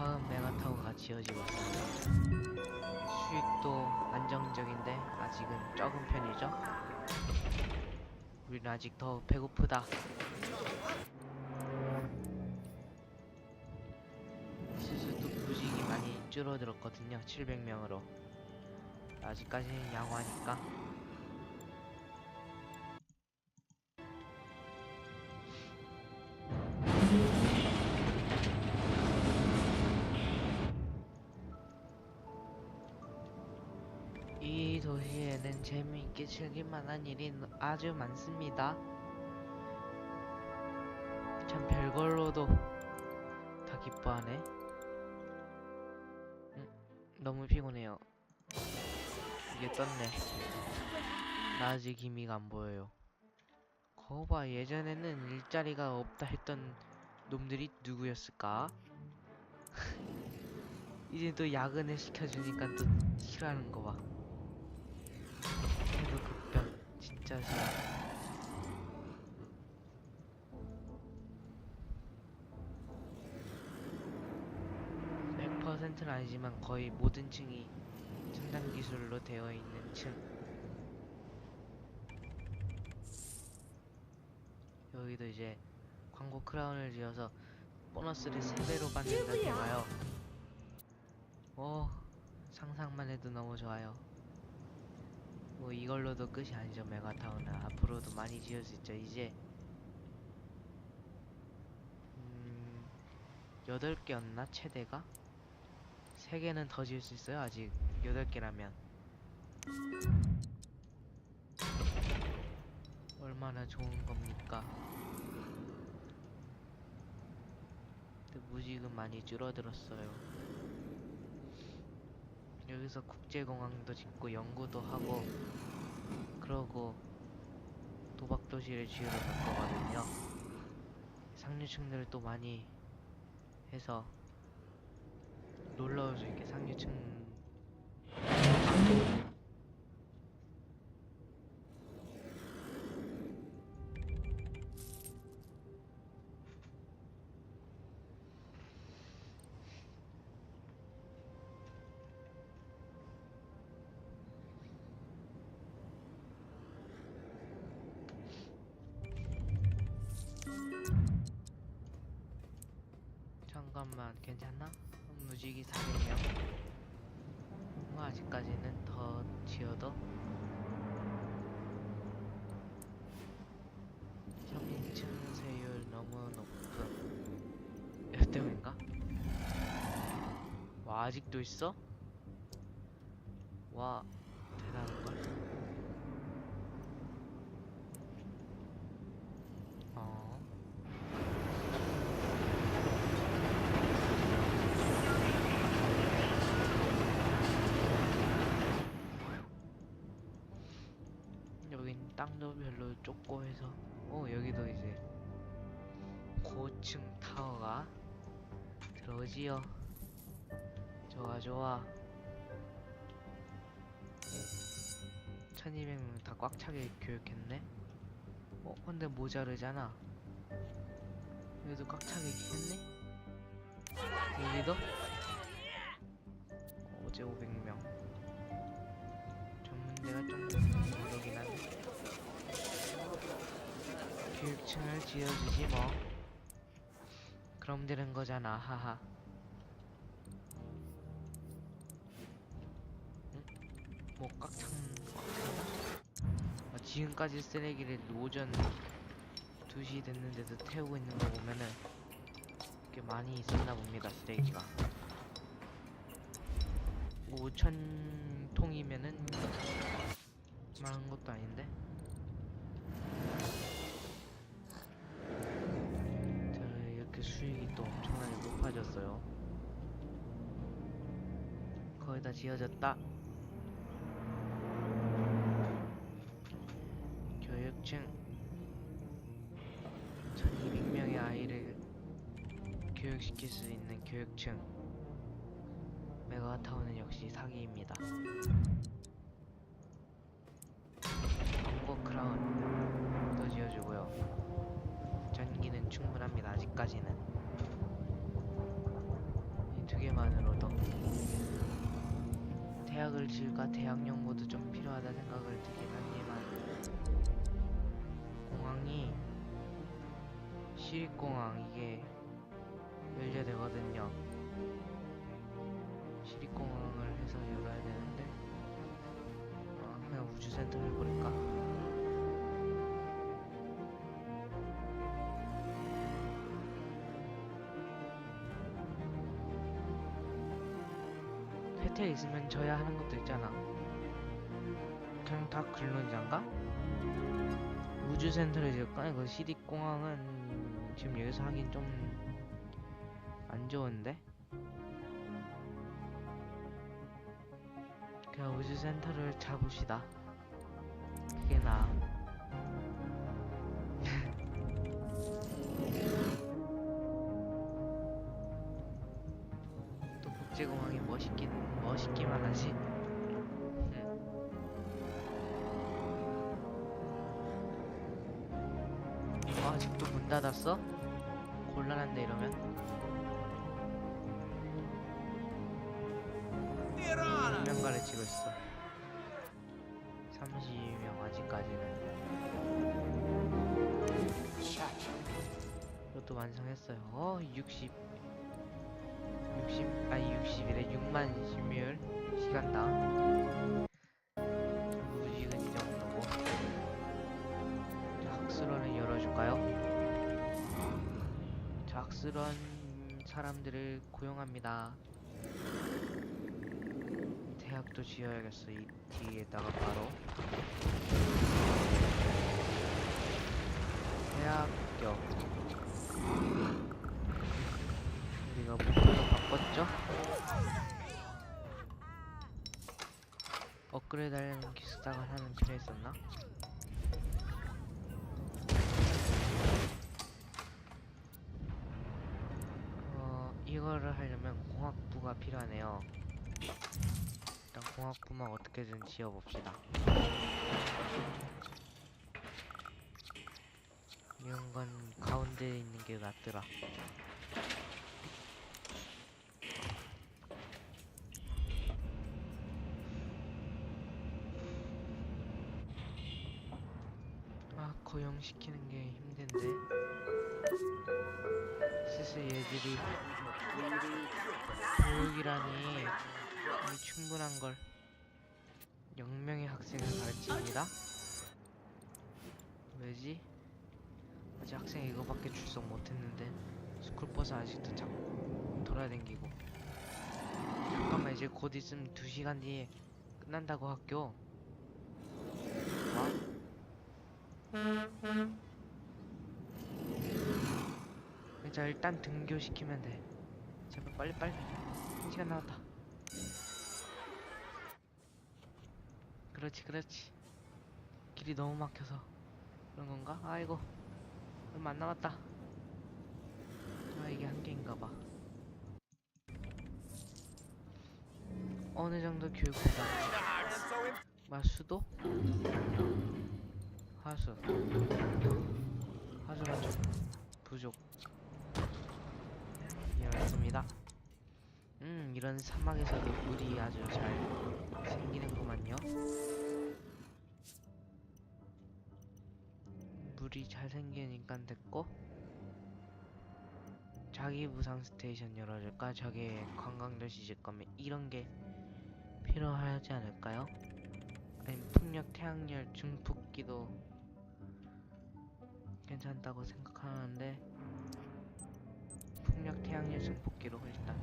다음 메가타워가 지어지고 있습니다. 수익도 안정적인데 아직은 적은 편이죠. 우리는 아직 더 배고프다. 스스도 부직이 많이 줄어들었거든요. 700명으로. 아직까지는 양호하니까. 이 도시에는 재미있게 즐길 만한 일이 너- 아주 많습니다. 참 별걸로도 다 기뻐하네. 음, 너무 피곤해요. 이게 떴네. 나 아직 기미가 안 보여요. 거봐 예전에는 일자리가 없다 했던 놈들이 누구였을까? 이제 또 야근을 시켜주니까 또 싫어하는 거 봐. 싫어. 100%는 아니지만 거의 모든 층이 첨단 기술로 되어 있는 층. 여기도 이제 광고 크라운을 지어서 보너스를 3배로 받는다니까요. 오, 상상만 해도 너무 좋아요. 뭐 이걸로도 끝이 아니죠 메가타운은. 앞으로도 많이 지을 수 있죠 이제. 음... 8개였나 최대가? 3개는 더 지을 수 있어요 아직. 8개라면. 얼마나 좋은 겁니까? 무직은 많이 줄어들었어요 여기서 국제공항도 짓고 연구도 하고 그러고 도박도시를 지으러 갈 거거든요. 상류층들을 또 많이 해서 놀러 올 수 있게 상류층 잠깐만 괜찮나? 무지기 400명 뭐 아직까지는 더 지어도 평층 세율 너무 높음 몇 대인가? 와 아직도 있어? 와 대단한걸 어 여긴 땅도 별로 좁고 해서 어 여기도 이제 고층 타워가 들어오지요. 좋아 좋아. 1200명 다 꽉 차게 교육했네. 어 근데 모자르잖아. 여기도 꽉 차게 했네. 여기도? 어제 500명. 전문대가 좀 모르긴 한데 층을 지어주지 뭐. 그럼 되는 거잖아. 하하. 응? 뭐 꽉찬 꽉찬다? 아, 지금까지 쓰레기를 오전 2시 됐는데도 태우고 있는 거 보면은 꽤 많이 있었나 봅니다 쓰레기가. 5천 통이면은 많은 것도 아닌데 높아졌어요. 거의 다 지어졌다. 교육층. 1200명의 아이를 교육시킬 수 있는 교육층. 메가타운은 역시 사기입니다. 광고 크라운 또 지어주고요. 전기는 충분합니다 아직까지는 태학을 지을까 대학용 모드 좀 필요하다 생각을 들긴 하지만 공항이 시립공항 이게 열려야 되거든요. 시립공항을 해서 열어야 되는데 아, 그냥 우주센터 해버릴 까? 혜택 있으면 져야 하는 것도 있잖아. 그냥 다 근로자인가? 우주센터를 지을까? 이거 시립공항은 지금 여기서 하긴 좀 안 좋은데? 그냥 우주센터를 잡읍시다. 그게 나아. 국제공항이 멋있긴 멋있기만 하지. 음. 아, 아직도 문 닫았어? 곤란한데 이러면? 몇명 가르치고 있어. 32명 아직까지는. 이것도 완성했어요. 어, 60. 60 아니 60일에 6만 심율 시간당. 무직은 이 정도고. 자, 학술원을 열어줄까요? 자, 학술원 사람들을 고용합니다. 대학도 지어야겠어 이 뒤에다가 바로. 대학교 우리가 목표도 바꿨죠? 업그레이드 하려면 기숙사가 하나는 필요했었나? 어, 이거를 하려면 공학부가 필요하네요. 일단 공학부만 어떻게든 지어봅시다. 이런 건 가운데에 있는 게 낫더라. 아 고용시키는 게 힘든데 슬슬 얘들이 교육이라니 이미 충분한 걸 0명의 학생을 가르칩니다 왜지? 아직 학생 이거밖에 출석 못했는데 스쿨버스 아직도 자꾸 돌아다니고 잠깐만 이제 곧 있으면 2시간 뒤에 끝난다고 학교 와? 자 일단 등교시키면 돼. 제발 빨리 빨리. 시간 나왔다. 그렇지 그렇지. 길이 너무 막혀서 그런 건가? 아이고 얼마 안 남았다. 아 이게 한계인가봐. 어느 정도 교육보다 마수도? 하수. 하수가 좀 부족. 이렇습니다. 음 이런 사막에서도 물이 아주 잘 생기는구만요. 물이 잘 생기니까 됐고. 자기 부상 스테이션 열어줄까? 저게 관광도시 질 거면 이런 게 필요하지 않을까요? 아니면 풍력 태양열 중폭기도 괜찮다고 생각하는데 풍력 태양열 증폭기로 일단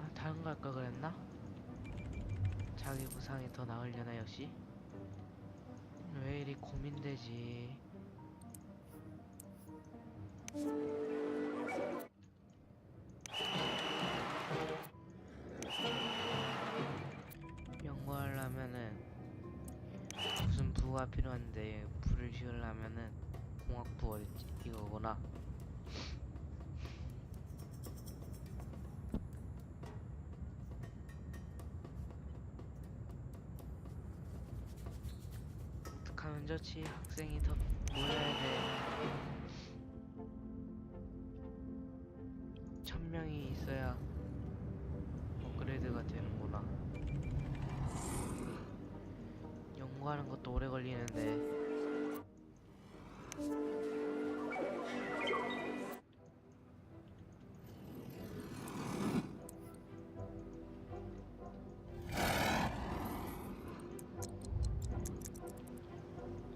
아 다른 거 할까 그랬나? 자기 부상이 더 나으려나 역시? 왜 이리 고민되지? 부가 필요한데 불을 지으려면은 공학부 어딨지 이거구나. 어떡하면 좋지? 학생이 더 모여야 돼. 천명이 있어야 광고하는 것도 오래 걸리는데.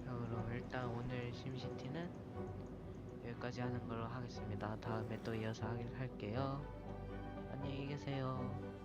자 그럼 일단 오늘 심시티는 여기까지 하는 걸로 하겠습니다. 다음에 또 이어서 하긴 할게요. 안녕히 계세요